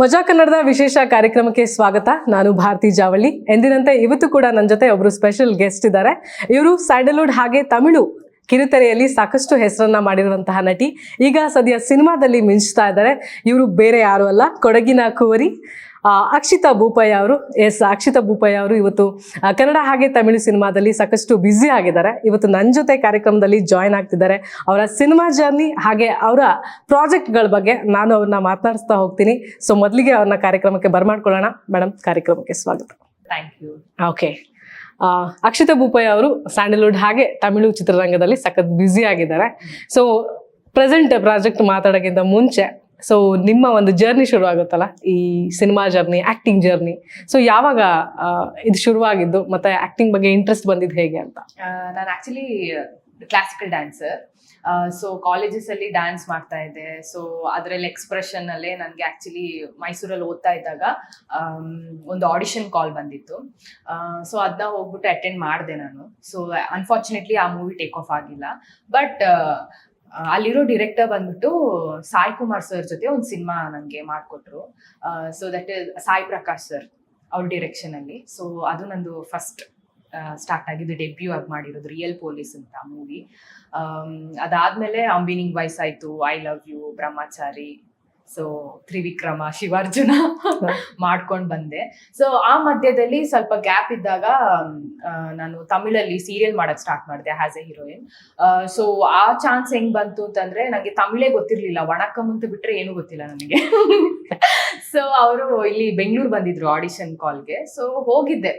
ಮಜಾ ಕನ್ನಡದ ವಿಶೇಷ ಕಾರ್ಯಕ್ರಮಕ್ಕೆ ಸ್ವಾಗತ. ನಾನು ಭಾರತಿ ಜಾವಳ್ಳಿ ಎಂದಿನಂತೆ ಇವತ್ತು ಕೂಡ ನನ್ನ ಜೊತೆ ಒಬ್ರು ಸ್ಪೆಷಲ್ ಗೆಸ್ಟ್ ಇದ್ದಾರೆ. ಇವರು ಸ್ಯಾಂಡಲ್ವುಡ್ ಹಾಗೆ ತಮಿಳು ಕಿರುತೆರೆಯಲ್ಲಿ ಸಾಕಷ್ಟು ಹೆಸರನ್ನ ಮಾಡಿರುವಂತಹ ನಟಿ. ಈಗ ಸದ್ಯ ಸಿನಿಮಾದಲ್ಲಿ ಮಿಂಚ್ತಾ ಇದ್ದಾರೆ. ಇವರು ಬೇರೆ ಯಾರು ಅಲ್ಲ, ಕೊಡಗಿನ ಕುವರಿ. ಅಕ್ಷಿತಾ ಭೂಪಯ್ಯ ಅವರು ಎಸ್ ಅಕ್ಷಿತಾ ಭೂಪಯ್ಯ ಅವರು ಇವತ್ತು ಕನ್ನಡ ಹಾಗೆ ತಮಿಳು ಸಿನಿಮಾದಲ್ಲಿ ಸಾಕಷ್ಟು ಬ್ಯುಸಿ ಆಗಿದ್ದಾರೆ. ಇವತ್ತು ನನ್ನ ಜೊತೆ ಕಾರ್ಯಕ್ರಮದಲ್ಲಿ ಜಾಯ್ನ್ ಆಗ್ತಿದ್ದಾರೆ. ಅವರ ಸಿನಿಮಾ ಜರ್ನಿ ಹಾಗೆ ಅವರ ಪ್ರಾಜೆಕ್ಟ್ಗಳ ಬಗ್ಗೆ ನಾನು ಅವ್ರನ್ನ ಮಾತನಾಡಿಸ್ತಾ ಹೋಗ್ತೀನಿ. ಸೊ ಮೊದಲಿಗೆ ಅವ್ರನ್ನ ಕಾರ್ಯಕ್ರಮಕ್ಕೆ ಬರ್ಮಾಡ್ಕೊಳ್ಳೋಣ. ಮೇಡಮ್ ಕಾರ್ಯಕ್ರಮಕ್ಕೆ ಸ್ವಾಗತ. Thank you okay Akshitha Bhupaiah ಅವರು ಸ್ಯಾಂಡಲ್ವುಡ್ ಹಾಗೆ ತಮಿಳು ಚಿತ್ರರಂಗದಲ್ಲಿ ಸಖತ್ ಬ್ಯುಸಿ ಆಗಿದ್ದಾರೆ. ಸೊ ಪ್ರೆಸೆಂಟ್ ಪ್ರಾಜೆಕ್ಟ್ ಮಾತಾಡೋಕ್ಕಿಂತ ಮುಂಚೆ ಸೊ ನಿಮ್ಮ ಒಂದು ಜರ್ನಿ ಶುರು ಆಗುತ್ತಲ್ಲ? ಈ cinema journey acting journey so ಯಾವಾಗ ಇದು ಶುರುವಾಗಿದ್ದು, ಮತ್ತೆ ಆಕ್ಟಿಂಗ್ ಬಗ್ಗೆ ಇಂಟ್ರೆಸ್ಟ್ ಬಂದಿದ್ದು ಹೇಗೆ ಅಂತ? ನಾನು actually classical dancer so colleges ಅಲ್ಲಿ ಡ್ಯಾನ್ಸ್ ಮಾಡ್ತಾ ಇದ್ದೆ. ಸೊ ಅದರಲ್ಲಿ ಎಕ್ಸ್ಪ್ರೆಷನ್ ಅಲ್ಲೇ ನನಗೆ ಆಕ್ಚುಲಿ ಮೈಸೂರಲ್ಲಿ ಓದ್ತಾ ಇದ್ದಾಗ ಒಂದು ಆಡಿಷನ್ ಕಾಲ್ ಬಂದಿತ್ತು. ಸೊ ಅದನ್ನ ಹೋಗ್ಬಿಟ್ಟು ಅಟೆಂಡ್ ಮಾಡಿದೆ ನಾನು. ಸೊ ಅನ್ಫಾರ್ಚುನೇಟ್ಲಿ ಆ ಮೂವಿ ಟೇಕ್ ಆಫ್ ಆಗಿಲ್ಲ. ಬಟ್ ಅಲ್ಲಿರೋ ಡಿರೆಕ್ಟರ್ ಬಂದ್ಬಿಟ್ಟು ಸಾಯಿ ಕುಮಾರ್ ಸರ್ ಜೊತೆ ಒಂದು ಸಿನಿಮಾ ನನಗೆ ಮಾಡಿಕೊಟ್ರು. So that is Sai Prakash sir ಅವ್ರ ಡಿರೆಕ್ಷನ್ ಅಲ್ಲಿ. ಸೊ ಅದು ನಂದು ಫಸ್ಟ್ ಸ್ಟಾರ್ಟ್ ಆಗಿದ್ದು ಡೆಬ್ಯೂ ಆಗಿ ಮಾಡಿರೋದು ರಿಯಲ್ ಪೊಲೀಸ್ ಅಂತ ಮೂವಿ ಅದಾದ್ಮೇಲೆ ಅಂಬಿನಿಂಗ್ ವಾಯ್ಸ್ ಆಯ್ತು I love you Brahmachari so Trivikrama Shivarjuna ಮಾಡ್ಕೊಂಡು ಬಂದೆ. ಸೊ ಆ ಮಧ್ಯದಲ್ಲಿ ಸ್ವಲ್ಪ ಗ್ಯಾಪ್ ಇದ್ದಾಗ ನಾನು ತಮಿಳಲ್ಲಿ ಸೀರಿಯಲ್ ಮಾಡಕ್ ಸ್ಟಾರ್ಟ್ ಮಾಡಿದೆ ಆಸ್ ಎ ಹೀರೋಯಿನ್ ಸೊ ಆ ಚಾನ್ಸ್ ಹೆಂಗ್ ಬಂತು ಅಂತಂದ್ರೆ ನಂಗೆ ತಮಿಳೇ ಗೊತ್ತಿರ್ಲಿಲ್ಲ. ವಣಕಂ ಅಂತ ಬಿಟ್ರೆ ಏನು ಗೊತ್ತಿಲ್ಲ ನನಗೆ. ಸೊ ಅವರು ಇಲ್ಲಿ ಬೆಂಗಳೂರು ಬಂದಿದ್ರು ಆಡಿಷನ್ ಕಾಲ್ಗೆ ಸೊ ಹೋಗಿದ್ದೆ.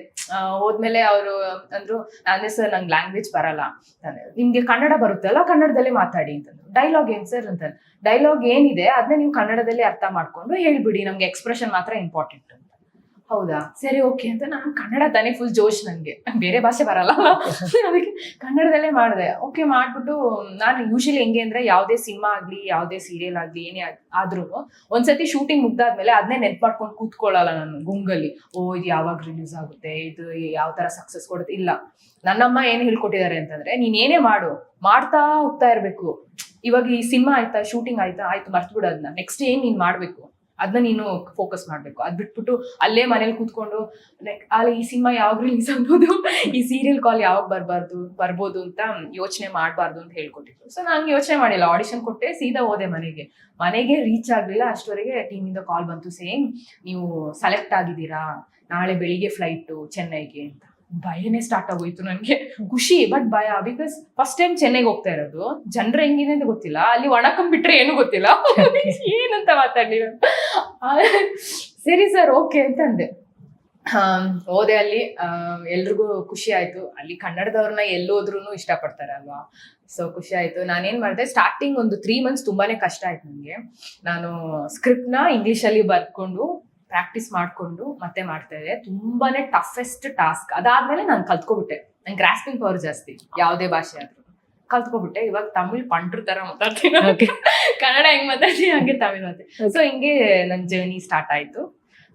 ಹೋದ್ಮೇಲೆ ಅವರು ಅಂದ್ರು, ನಾನೇ ಸರ್ ನಂಗೆ ಲ್ಯಾಂಗ್ವೇಜ್ ಬರಲ್ಲ. ನಿಮ್ಗೆ ಕನ್ನಡ ಬರುತ್ತಲ್ಲ ಕನ್ನಡದಲ್ಲೇ ಮಾತಾಡಿ. ಅಂತಂದ್ರು ಡೈಲಾಗ್ ಏನ್ ಸರ್ ಅಂತ ಡೈಲಾಗ್ ಏನಿದೆ ಅದನ್ನ ನೀವು ಕನ್ನಡದಲ್ಲಿ ಅರ್ಥ ಮಾಡ್ಕೊಂಡು ಹೇಳ್ಬಿಡಿ. ನಮ್ಗೆ ಎಕ್ಸ್ಪ್ರೆಷನ್ ಮಾತ್ರ ಇಂಪಾರ್ಟೆಂಟ್ ಅಂತ. ಹೌದಾ? ಸರಿ ಓಕೆ ಅಂತ. ನಾನು ಕನ್ನಡ ತಾನೇ ಫುಲ್ ಜೋಶ್ ನನಗೆ ಬೇರೆ ಭಾಷೆ ಬರಲ್ಲ. ಅದಕ್ಕೆ ಕನ್ನಡದಲ್ಲೇ ಮಾಡಿದೆ. ಓಕೆ ಮಾಡ್ಬಿಟ್ಟು ನಾನು ಯೂಶಲಿ ಹೆಂಗೆ ಅಂದ್ರೆ ಯಾವುದೇ ಸಿನಿಮಾ ಆಗಲಿ ಯಾವುದೇ ಸೀರಿಯಲ್ ಆಗ್ಲಿ ಏನೇ ಆದ್ರೂ ಒಂದ್ಸತಿ ಶೂಟಿಂಗ್ ಮುಗ್ದಾದ್ಮೇಲೆ ಅದನ್ನೇ ನೆನ್ಪು ಮಾಡ್ಕೊಂಡು ಕೂತ್ಕೊಳ್ಳಲ್ಲ ನಾನು ಗುಂಗಲ್ಲಿ. ಓ ಇದು ಯಾವಾಗ ರಿಲೀಸ್ ಆಗುತ್ತೆ? ಇದು ಯಾವ ತರ ಸಕ್ಸಸ್ ಕೊಡುತ್ತೆ? ಇಲ್ಲ. ನನ್ನಮ್ಮ ಏನ್ ಹೇಳ್ಕೊಟ್ಟಿದ್ದಾರೆ ಅಂತಂದ್ರೆ ನೀನ್ ಏನೇ ಮಾಡು. ಮಾಡ್ತಾ ಹೋಗ್ತಾ ಇರ್ಬೇಕು. ಇವಾಗ ಈ ಸಿನಿಮಾ ಆಯ್ತಾ? ಶೂಟಿಂಗ್ ಆಯ್ತಾ? ಆಯ್ತು ಮರ್ತು ಬಿಡು ಅದನ್ನ ನೆಕ್ಸ್ಟ್ ಏನ್ ನೀನ್ ಮಾಡ್ಬೇಕು? ಅದನ್ನ ನೀನು ಫೋಕಸ್ ಮಾಡಬೇಕು. ಅದ್ ಬಿಟ್ಬಿಟ್ಟು ಅಲ್ಲೇ ಮನೇಲಿ ಕೂತ್ಕೊಂಡು ಲೈಕ್ ಅಲ್ಲಿ ಈ ಸಿನಿಮಾ ಯಾವಾಗ ರಿಲೀಸ್ ಆಗ್ಬೋದು? ಈ ಸೀರಿಯಲ್ ಕಾಲ್ ಯಾವಾಗ ಬರಬಾರ್ದು ಬರ್ಬೋದು ಅಂತ ಯೋಚನೆ ಮಾಡಬಾರ್ದು ಅಂತ ಹೇಳ್ಕೊಟ್ಟಿದ್ರು. ಸೊ ನಂಗೆ ಯೋಚನೆ ಮಾಡಿಲ್ಲ. ಆಡಿಷನ್ ಕೊಟ್ಟೆ ಸೀದಾ ಹೋದೆ ಮನೆಗೆ. ಮನೆಗೆ ರೀಚ್ ಆಗ್ಲಿಲ್ಲ. ಅಷ್ಟವರೆಗೆ ಟೀಮಿಂದ ಕಾಲ್ ಬಂತು ಸೇಮ್ ನೀವು ಸೆಲೆಕ್ಟ್ ಆಗಿದ್ದೀರಾ? ನಾಳೆ ಬೆಳಿಗ್ಗೆ ಫ್ಲೈಟು ಚೆನ್ನೈಗೆ ಅಂತ. ಭಯನೇ ಸ್ಟಾರ್ಟ್ ಆಗೋಯ್ತು ನನಗೆ. ಖುಷಿ ಬಟ್ ಭಯ ಬಿಕಾಸ್ ಫಸ್ಟ್ ಟೈಮ್ ಚೆನ್ನೈಗೆ ಹೋಗ್ತಾ ಇರೋದು. ಜನರು ಹೆಂಗಿದೆ ಅಂತ ಗೊತ್ತಿಲ್ಲ. ಅಲ್ಲಿ ಒಣಕಂಬಿಟ್ರೆ ಏನು ಗೊತ್ತಿಲ್ಲ. ಏನಂತ ಮಾತಾಡ್ಲಿ ನಾನು. ಸರಿ ಸರ್ ಓಕೆ ಅಂತ ಅಂದೆ ಆಮ್, ಹೋದೆ ಅಲ್ಲಿ. ಎಲ್ರಿಗೂ ಖುಷಿ ಆಯ್ತು. ಅಲ್ಲಿ ಕನ್ನಡದವ್ರನ್ನ ಎಲ್ಲೋದ್ರೂ ಇಷ್ಟಪಡ್ತಾರೆ ಅಲ್ವಾ ಸೊ ಖುಷಿ ಆಯ್ತು. ನಾನೇನ್ ಮಾಡಿದೆ ಸ್ಟಾರ್ಟಿಂಗ್ ಒಂದು ತ್ರೀ ಮಂತ್ಸ್ ತುಂಬಾನೇ ಕಷ್ಟ ಆಯ್ತು ನನಗೆ ನಾನು ಸ್ಕ್ರಿಪ್ಟ್ನ ಇಂಗ್ಲಿಷ್ ಅಲ್ಲಿ ಬರ್ಕೊಂಡು ಪ್ರಾಕ್ಟೀಸ್ ಮಾಡಿಕೊಂಡು ಮತ್ತೆ ಮಾಡ್ತಾ ಇದ್ದೆ. ತುಂಬಾನೇ ಟಫೆಸ್ಟ್ ಟಾಸ್ಕ್ ಅದಾದ್ಮೇಲೆ ನಾನು ಕಲ್ತ್ಕೊಬಿಟ್ಟೆ. ನಂಗೆ ಗ್ರಾಸ್ಪಿಂಗ್ ಪವರ್ ಜಾಸ್ತಿ. ಯಾವುದೇ ಭಾಷೆ ಆದ್ರೂ. ಕಲ್ತ್ಕೊಬಿಟ್ಟೆ. ಇವಾಗ ತಮಿಳ್ ಪಂಟ್ರ ತರ ಮಾತಾಡ್ತೀನಿ. ಕನ್ನಡ ಹೆಂಗ್ ಮಾತಾಡ್ತೀನಿ ಹಂಗೆ ತಮಿಳ್ ಮಾತಾಡ್ತೀನಿ. ಸೊ ಹಿಂಗೆ ನನ್ನ ಜರ್ನಿ ಸ್ಟಾರ್ಟ್ ಆಯ್ತು.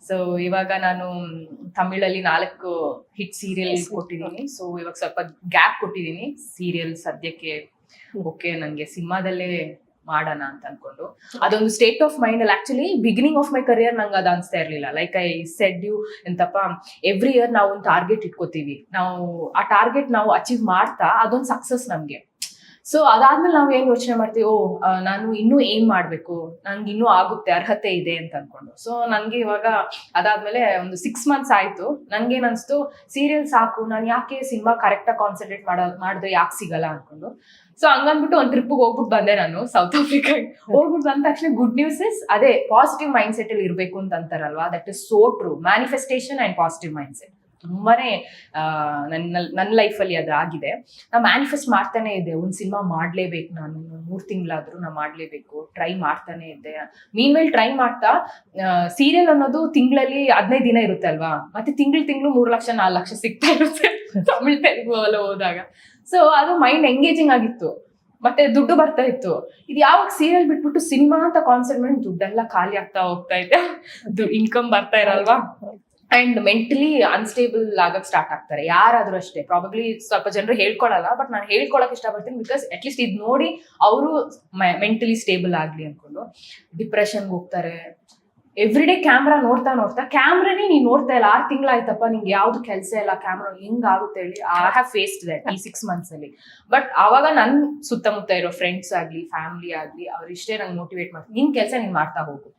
ಸೊ ಇವಾಗ ನಾನು ತಮಿಳಲ್ಲಿ ನಾಲ್ಕು ಹಿಟ್ ಸೀರಿಯಲ್ ಕೊಟ್ಟಿದ್ದೀನಿ. ಸೊ ಇವಾಗ ಸ್ವಲ್ಪ ಗ್ಯಾಪ್ ಕೊಟ್ಟಿದ್ದೀನಿ. ಸೀರಿಯಲ್ ಸದ್ಯಕ್ಕೆ ಓಕೆ ನಂಗೆ ಸಿನಿಮಾದಲ್ಲೇ ಮಾಡೋಣ ಅಂತ ಅನ್ಕೊಂಡು. ಅದೊಂದು ಸ್ಟೇಟ್ ಆಫ್ ಮೈಂಡ್ ಅಲ್ಲಿ actually beginning of my career ನಂಗೆ ಅದು ಅನ್ಸ್ತಾ ಇರ್ಲಿಲ್ಲ. ಲೈಕ್ ಐ ಸೆಡ್ ಯು ಎಂತಪ್ಪ ಎವ್ರಿ ಇಯರ್ ನಾವು ಒಂದು ಟಾರ್ಗೆಟ್ ಇಟ್ಕೋತೀವಿ. ನಾವು ಆ ಟಾರ್ಗೆಟ್ ನಾವು ಅಚೀವ್ ಮಾಡ್ತಾ ಅದೊಂದು ಸಕ್ಸಸ್ ನಮ್ಗೆ. ಸೊ ಅದಾದ್ಮೇಲೆ ನಾವು ಏನ್ ಯೋಚನೆ ಮಾಡ್ತೀವಿ? ಓ ನಾನು ಇನ್ನೂ ಏನ್ ಮಾಡ್ಬೇಕು? ನನ್ಗೆ ಇನ್ನೂ ಆಗುತ್ತೆ, ಅರ್ಹತೆ ಇದೆ ಅಂತ ಅನ್ಕೊಂಡು. ಸೊ ನನ್ಗೆ ಇವಾಗ ಅದಾದ್ಮೇಲೆ ಒಂದು ಸಿಕ್ಸ್ ಮಂತ್ಸ್ ಆಯ್ತು. ನನ್ಗೇನ್ ಅನ್ಸ್ತು? ಸೀರಿಯಲ್ ಸಾಕು, ನಾನು ಯಾಕೆ ಸಿನಿಮಾ ಕರೆಕ್ಟಾಗಿ ಕಾನ್ಸಂಟ್ರೇಟ್ ಮಾಡ ಮಾಡಿದ್ರೆ ಯಾಕೆ ಸಿಗಲ್ಲ ಅನ್ಕೊಂಡು. ಸೊ ಹಂಗನ್ಬಿಟ್ಟು ಒಂದು ಟ್ರಿಪ್ಗೆ ಹೋಗ್ಬಿಟ್ಟು ಬಂದೆ ನಾನು ಸೌತ್ ಆಫ್ರಿಕಾ ಹೋಗ್ಬಿಟ್ಟು ಬಂದ ತಕ್ಷಣ ಗುಡ್ ನ್ಯೂಸ್ ಇಸ್ ಅದೇ ಪಾಸಿಟಿವ್ ಮೈಂಡ್ ಸೆಟ್ ಅಲ್ಲಿ ಇರಬೇಕು ಅಂತ ಅಂತಾರಲ್ವಾ? That is so true manifestation and positive mind set ತುಂಬಾನೇ ನನ್ನ ನನ್ನ ಲೈಫಲ್ಲಿ ಅದು ಆಗಿದೆ. ನಾ ಮ್ಯಾನಿಫೆಸ್ಟ್ ಮಾಡ್ತಾನೆ ಇದ್ದೆ. ಒಂದು ಸಿನಿಮಾ ಮಾಡ್ಲೇಬೇಕು ನಾನು. ಮೂರ್ ತಿಂಗಳಾದರೂ ನಾ ಮಾಡ್ಲೇಬೇಕು. ಟ್ರೈ ಮಾಡ್ತಾನೆ ಇದ್ದೆ. ಮೀನ್ ಮೇಲೆ ಟ್ರೈ ಮಾಡ್ತಾ ಸೀರಿಯಲ್ ಅನ್ನೋದು ತಿಂಗಳಲ್ಲಿ ಹದಿನೈದು ದಿನ ಇರುತ್ತೆ ಅಲ್ವಾ? ಮತ್ತೆ ತಿಂಗಳು ತಿಂಗಳು ಮೂರ್ ಲಕ್ಷ, ನಾಲ್ಕು ಲಕ್ಷ ಸಿಗ್ತಾ ಇರುತ್ತೆ ತಮಿಳ್ ತೆಲುಗು ಎಲ್ಲ ಹೋದಾಗ. ಸೊ ಅದು ಮೈಂಡ್ ಎಂಗೇಜಿಂಗ್ ಆಗಿತ್ತು. ಮತ್ತೆ ದುಡ್ಡು ಬರ್ತಾ ಇತ್ತು. ಇದು ಯಾವಾಗ ಸೀರಿಯಲ್ ಬಿಟ್ಬಿಟ್ಟು ಸಿನಿಮಾ ಅಂತ ಕಾನ್ಸೆಪ್ಟ್ ಮಾಡಿ ದುಡ್ಡೆಲ್ಲ ಖಾಲಿ ಆಗ್ತಾ ಹೋಗ್ತಾ ಇದೆ? ಇನ್ಕಮ್ ಬರ್ತಾ ಇರಲ್ವಾ? ಅಂಡ್ ಮೆಂಟಲಿ ಅನ್ಸ್ಟೇಬಲ್ ಆಗಕ್ ಸ್ಟಾರ್ಟ್ ಆಗ್ತಾರೆ. ಯಾರಾದ್ರೂ ಅಷ್ಟೇ. ಪ್ರಾಬಬ್ಲಿ ಸ್ವಲ್ಪ ಜನರು ಹೇಳ್ಕೊಳಲ್ಲ ಬಟ್ ನಾನು ಹೇಳ್ಕೊಳಕ್ ಇಷ್ಟಪಡ್ತೀನಿ ಬಿಕಾಸ್ ಅಟ್ಲೀಸ್ಟ್ ಇದು ನೋಡಿ ಅವರು ಮೆಂಟಲಿ ಸ್ಟೇಬಲ್ ಆಗ್ಲಿ ಅನ್ಕೊಂಡು. ಡಿಪ್ರೆಷನ್ಗೆ ಹೋಗ್ತಾರೆ. ಎವ್ರಿ ಡೇ ಕ್ಯಾಮ್ರಾ ನೋಡ್ತಾ ನೋಡ್ತಾ ಕ್ಯಾಮ್ರಾನೇ ನೀನ್ ನೋಡ್ತಾ ಇಲ್ಲ. ಆರ್ ತಿಂಗಳಾಯ್ತಪ್ಪ ನಿಂಗೆ ಯಾವ್ದು ಕೆಲಸ ಇಲ್ಲ ಕ್ಯಾಮ್ರಾ ಹೆಂಗ್ ಆಗುತ್ತೆ ಹೇಳಿ ಐ ಹ್ಯಾವ್ ಫೇಸ್ಡ್ ದಟ್ ಈ ಸಿಕ್ಸ್ ಮಂತ್ಸ್ ಅಲ್ಲಿ. ಬಟ್ ಅವಾಗ ನನ್ ಸುತ್ತಮುತ್ತ ಇರೋ ಫ್ರೆಂಡ್ಸ್ ಆಗ್ಲಿ ಫ್ಯಾಮಿಲಿ ಆಗ್ಲಿ ಅವ್ರಿಷ್ಟೇ ನಂಗೆ ಮೋಟಿವೇಟ್ ಮಾಡ್ತೀನಿ ನಿನ್ ಕೆಲಸ ನೀನ್ ಮಾಡ್ತಾ ಹೋಗು.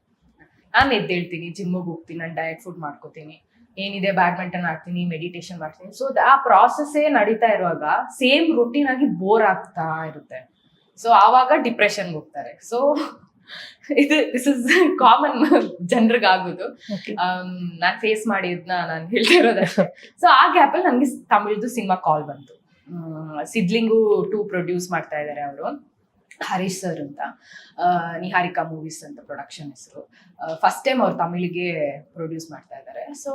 ನಾನು ಎದ್ದೇಳ್ತೀನಿ ಜಿಮ್ಮಿಗೆ ಹೋಗ್ತೀನಿ ನಾನು ಡಯಟ್ ಫುಡ್ ಮಾಡ್ಕೋತೀನಿ ಏನಿದೆ ಬ್ಯಾಡ್ಮಿಂಟನ್ ಆಡ್ತೀನಿ ಮೆಡಿಟೇಷನ್ ಮಾಡ್ತೀನಿ. ಸೊ ಆ ಪ್ರಾಸೆಸ್ಸೇ ನಡೀತಾ ಇರುವಾಗ ಸೇಮ್ ರುಟೀನ್ ಆಗಿ ಬೋರ್ ಆಗ್ತಾ ಇರುತ್ತೆ. ಸೊ ಆವಾಗ ಡಿಪ್ರೆಷನ್ಗೆ ಹೋಗ್ತಾರೆ. ಸೊ ಇದು ದಿಸ್ ಇಸ್ ಕಾಮನ್ ಜನರಿಗೆ ಆಗೋದು. ನಾನು ಫೇಸ್ ಮಾಡಿದ್ನ ನಾನು ಹೇಳ್ತಾ ಇರೋದಷ್ಟೇ ಸೊ ಆ ಗ್ಯಾಪಲ್ಲಿ ನನಗೆ ತಮಿಳ್ದು ಸಿನಿಮಾ ಕಾಲ್ ಬಂತು. ಸಿದ್ಲಿಂಗು ಟೂ ಪ್ರೊಡ್ಯೂಸ್ ಮಾಡ್ತಾ ಇದ್ದಾರೆ ಅವರು. ಹರೀಶ್ ಸರ್ ಅಂತ ನಿಹಾರಿಕಾ ಮೂವೀಸ್ ಅಂತ ಪ್ರೊಡಕ್ಷನ್ ಹೆಸರು. ಫಸ್ಟ್ ಟೈಮ್ ಅವ್ರು ತಮಿಳಿಗೆ ಪ್ರೊಡ್ಯೂಸ್ ಮಾಡ್ತಾ ಇದ್ದಾರೆ ಸೊ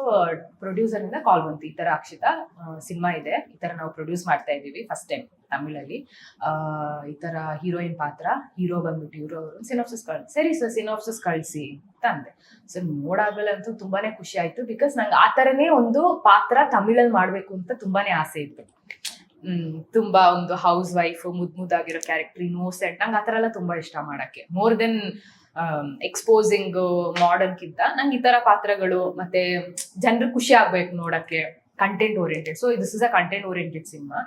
ಪ್ರೊಡ್ಯೂಸರ್ ಇಂದ ಕಾಲ್ ಬಂತು. ಈ ತರ ಅಕ್ಷಿತಾ ಸಿನಿಮಾ ಇದೆ. ಈ ತರ ನಾವು ಪ್ರೊಡ್ಯೂಸ್ ಮಾಡ್ತಾ ಇದ್ದೀವಿ ಫಸ್ಟ್ ಟೈಮ್ ತಮಿಳಲ್ಲಿ. ಈ ತರ ಹೀರೋಯಿನ್ ಪಾತ್ರ ಹೀರೋ ಬಂದ್ಬಿಟ್ಟು ಇವರು ಅವರು ಸಿನಾಪ್ಸಿಸ್ ಕಳ್ಸಿ ಸರಿ ಸರ್ ಸಿನಾಪ್ಸಿಸ್ ಕಳಿಸಿ ಅಂತ ಅಂದೆ. ಸರ್ ನೋಡಾದ್ಮೇಲೆ ಅಂತೂ ತುಂಬಾನೇ ಖುಷಿ ಆಯ್ತು ಬಿಕಾಸ್ ನಂಗೆ ಆ ಥರನೇ ಒಂದು ಪಾತ್ರ ತಮಿಳಲ್ಲಿ ಮಾಡ್ಬೇಕು ಅಂತ ತುಂಬಾನೇ ಆಸೆ ಇತ್ತು. ತುಂಬಾ ಒಂದು ಹೌಸ್ ವೈಫ್ ಮುದ್ ಮುದ್ದಾಗಿರೋ ಕ್ಯಾರೆಕ್ಟರ್ ಇನ್ನೋಸೆಂಟ್ ನಂಗೆ ಆ ಥರ ಎಲ್ಲ ತುಂಬಾ ಇಷ್ಟ ಮಾಡಕ್ಕೆ. ಮೋರ್ ದೆನ್ ಎಕ್ಸ್ಪೋಸಿಂಗ್ ಮಾಡರ್ನ್ಗಿಂತ ನಂಗೆ ಈ ತರ ಪಾತ್ರಗಳು ಮತ್ತೆ ಜನರು ಖುಷಿ ಆಗ್ಬೇಕು ನೋಡಕ್ಕೆ content oriented so this is a content oriented cinema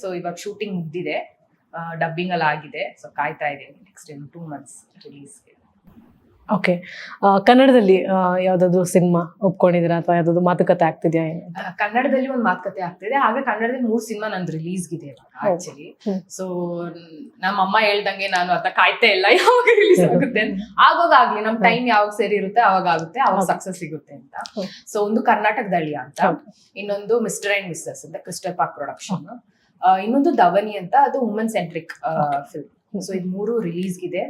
so ಇವಾಗ ಶೂಟಿಂಗ್ ಮುಗ್ದಿದೆ. ಡಬ್ಬಿಂಗ್ ಅಲ್ಲಿ ಆಗಿದೆ ಸೊ ಕಾಯ್ತಾ ಇದ್ದೀನಿ ನೆಕ್ಸ್ಟ್ ಇನ್ ಟೂ ಮಂತ್ಸ್ ರಿಲೀಸ್ಗೆ ಓಕೆ ಕನ್ನಡದಲ್ಲಿ ಯಾವ್ದಾದ್ರು ಸಿನಿಮಾ ಒಪ್ಕೊಂಡಿದ್ದೀರಾ ಅಥವಾ ಯಾವ್ದಾದ್ರು ಮಾತುಕತೆ ಆಗ್ತಿದ್ಯಾ ಏನು? ಕನ್ನಡದಲ್ಲಿ ಒಂದು ಮಾತುಕತೆ ಆಗ್ತಿದೆ. ಆಗ ಕನ್ನಡದಲ್ಲಿ ಮೂರ್ ಸಿನಿಮಾ ನಂದು ರಿಲೀಸ್ಗಿದೆ ಆಕ್ಚುಲಿ ಹ್ಮ್. ಸೊ ನಮ್ಮ ಅಮ್ಮ ಹೇಳ್ದಂಗೆ ನಾನು ಅದ ಕಾಯ್ತಾ ಇಲ್ಲ. ಯಾವಾಗ ರಿಲೀಸ್ ಆಗುತ್ತೆ ಆಗೋಗ ಆಗ್ಲಿ ನಮ್ ಟೈಮ್ ಯಾವಾಗ ಸೇರಿ ಇರುತ್ತೆ ಅವಾಗ ಆಗುತ್ತೆ ಅವಾಗ. ಸಕ್ಸಸ್ ಸಿಗುತ್ತೆ ಅಂತ. ಸೊ ಒಂದು ಕರ್ನಾಟಕದಳ್ಳಿ ಅಂತ. ಇನ್ನೊಂದು ಮಿಸ್ಟರ್ ಅಂಡ್ ಮಿಸ್ಸಸ್ ಅಂತ ಕ್ರಿಸ್ಟಲ್ ಪಾರ್ಕ್ ಪ್ರೊಡಕ್ಷನ್ ಇನ್ನೊಂದು ಧವನಿ ಅಂತ ಅದು ವುಮೆನ್ ಸೆಂಟ್ರಿಕ್ ಫಿಲ್ಮ್ ಸೊ ಇದು ಮೂರು ರಿಲೀಸ್ ಇದೆ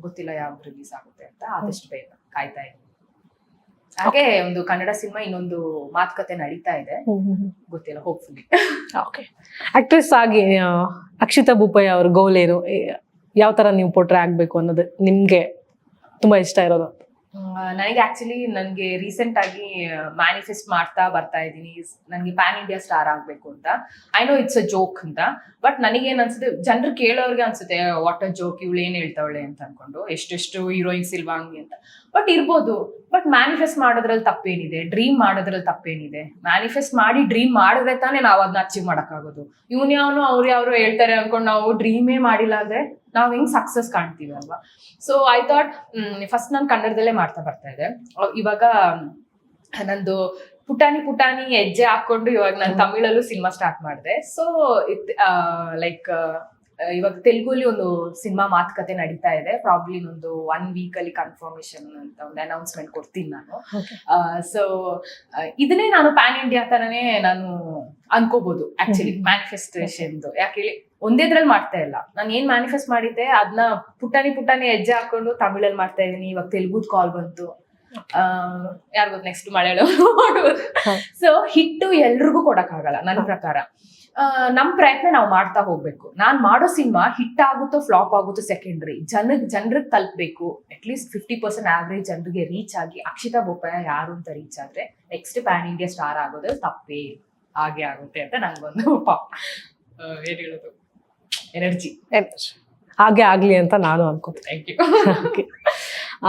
ಗೊತ್ತಿಲ್ಲ ಯಾವ ರಿಲೀಸ್ ಆಗುತ್ತೆ ಅಂತ. ಆದಷ್ಟು ಬೇಗ ಕಾಯ್ತಾ ಇದ್ದೀನಿ ಹಾಗೆ ಒಂದು ಕನ್ನಡ ಸಿನಿಮಾ ಇನ್ನೊಂದು ಮಾತುಕತೆ ನಡೀತಾ ಇದೆ. ಗೊತ್ತಿಲ್ಲ ಹೋಪ್ಫುಲಿ ಓಕೆ ಆಕ್ಟ್ರೆಸ್ ಆಗಿ ಅಕ್ಷಿತಾ ಬೂಪಯ್ಯ ಅವ್ರ ಗೋಲೇರು ಏನು ಯಾವ ತರ ನೀವು ಪೋಟ್ರೆ ಆಗ್ಬೇಕು ಅನ್ನೋದು ನಿಮ್ಗೆ ತುಂಬಾ ಇಷ್ಟ ಇರೋದು? ನನಗೆ ಆಕ್ಚುಲಿ ನನಗೆ ರೀಸೆಂಟ್ ಆಗಿ ಮ್ಯಾನಿಫೆಸ್ಟ್ ಮಾಡ್ತಾ ಬರ್ತಾ ಇದ್ದೀನಿ. ನನಗೆ ಪ್ಯಾನ್ ಇಂಡಿಯಾ ಸ್ಟಾರ್ ಆಗಬೇಕು ಅಂತ. I know it's a joke ಅಂತ. ಬಟ್ ನನಗೇನು ಅನ್ಸುತ್ತೆ, ಜನರು ಕೇಳೋರಿಗೆ ಅನ್ಸುತ್ತೆ ವಾಟ್ ಅ ಜೋಕ್ ಇವಳು ಏನು ಹೇಳ್ತಾವಳೆ? ಅಂತ ಅನ್ಕೊಂಡು. ಎಷ್ಟೆಷ್ಟು ಹೀರೋಯಿನ್ಸ್ ಇಲ್ವಾ ಹಂಗೆ ಅಂತ. ಬಟ್ ಇರ್ಬೋದು. ಬಟ್ ಮ್ಯಾನಿಫೆಸ್ಟ್ ಮಾಡೋದ್ರಲ್ಲಿ ತಪ್ಪೇನಿದೆ. ಡ್ರೀಮ್ ಮಾಡೋದ್ರಲ್ಲಿ ತಪ್ಪೇನಿದೆ. ಮ್ಯಾನಿಫೆಸ್ಟ್ ಮಾಡಿ ಡ್ರೀಮ್ ಮಾಡಿದ್ರೆ ತಾನೇ ನಾವು ಅದನ್ನ ಅಚೀವ್ ಮಾಡೋಕ್ಕಾಗೋದು. ಇವನು ಯಾವನು, ಅವ್ರು ಯಾರು ಹೇಳ್ತಾರೆ ಅನ್ಕೊಂಡು ನಾವು ಡ್ರೀಮೇ ಮಾಡಿಲ್ಲ ಅಂದ್ರೆ ನಾವ್ ಹೆಂಗ್ ಸಕ್ಸಸ್ ಕಾಣ್ತೀವಿ ಅಲ್ವಾ ಸೊ ಐ ಥಾಟ್ ಫಸ್ಟ್ ನಾನು ಕನ್ನಡದಲ್ಲೇ ಮಾಡ್ತಾ ಬರ್ತಾ ಇದ್ದೆ. ಅಹ್ ಇವಾಗ ನಂದು ಪುಟಾಣಿ ಪುಟಾಣಿ ಹೆಜ್ಜೆ ಹಾಕೊಂಡು ಇವಾಗ ನಾನು ತಮಿಳಲ್ಲೂ ಸಿನಿಮಾ ಸ್ಟಾರ್ಟ್ ಮಾಡಿದೆ. ಸೊ ಇತ್ ಲೈಕ್ ಇವಾಗ ತೆಲುಗುಲಿ ಒಂದು ಸಿನಿಮಾ ಮಾತುಕತೆ ನಡೀತಾ ಇದೆ. ಪ್ರಾಬ್ಲಿ ಒಂದು ಒನ್ ವೀಕ್ ಅಲ್ಲಿ ಕನ್ಫರ್ಮೇಶನ್ ಅಂತ ಒಂದು ಅನೌನ್ಸ್ಮೆಂಟ್ ಕೊಡ್ತೀನಿ ನಾನು. ಸೊ ಇದನ್ನೇ ನಾನು ಪ್ಯಾನ್ ಇಂಡಿಯಾ ತರನೇ ನಾನು ಅನ್ಕೋಬಹುದು ಆಕ್ಚುಲಿ ಮ್ಯಾನಿಫೆಸ್ಟೇಷನ್ದು ಮ್ಯಾನಿಫೆಸ್ಟೇಷನ್ ಯಾಕೆ ಹೇಳಿ ಒಂದೇದ್ರಲ್ಲಿ ಮಾಡ್ತಾ ಇಲ್ಲ. ನಾನು ಏನ್ ಮ್ಯಾನಿಫೆಸ್ಟ್ ಮಾಡಿದ್ದೆ ಅದನ್ನ ಪುಟಾಣಿ ಪುಟಾಣಿ ಹೆಜ್ಜೆ ಹಾಕೊಂಡು ತಮಿಳಲ್ಲಿ ಮಾಡ್ತಾ ಇದೀನಿ ಇವಾಗ ತೆಲುಗು ಕಾಲ್ ಬಂತು. ಯಾರು ಗೊತ್ತು ನೆಕ್ಸ್ಟ್ ಮಲಯಾಳಂ. ಸೊ ಹಿಟ್ಟು ಎಲ್ರಿಗೂ ಕೊಡಕ್ಕಾಗಲ್ಲ ನನ್ನ ಪ್ರಕಾರ. ನಮ್ಮ ನಮ್ ಪ್ರಯತ್ನ ನಾವು ಮಾಡ್ತಾ ಹೋಗ್ಬೇಕು. ನಾನ್ ಮಾಡೋ ಸಿನಿಮಾ ಹಿಟ್ ಆಗುತ್ತೋ ಫ್ಲಾಪ್ ಆಗುತ್ತೋ ಸೆಕೆಂಡ್ರಿ ಜನಗ್ ಜನರಿಗೆ ತಲುಪಬೇಕು. At least fifty percent average ಜನರಿಗೆ ರೀಚ್ ಆಗಿ ಅಕ್ಷಿತಾ ಬೋಪಯ್ಯ ಯಾರು ಅಂತ ರೀಚ್ ಆದ್ರೆ ನೆಕ್ಸ್ಟ್ ಪ್ಯಾನ್ ಇಂಡಿಯಾ ಸ್ಟಾರ್ ಆಗೋದು ತಪ್ಪೇ. ಹಾಗೆ ಆಗುತ್ತೆ ಅಂತ ನಂಗೊಂದು ಪಾಪ. ಏನ್ ಹೇಳೋದು? ಎನರ್ಜಿ ಹಾಗೆ ಆಗ್ಲಿ ಅಂತ ನಾನು ಅನ್ಕೋತೀನಿ. Thank you.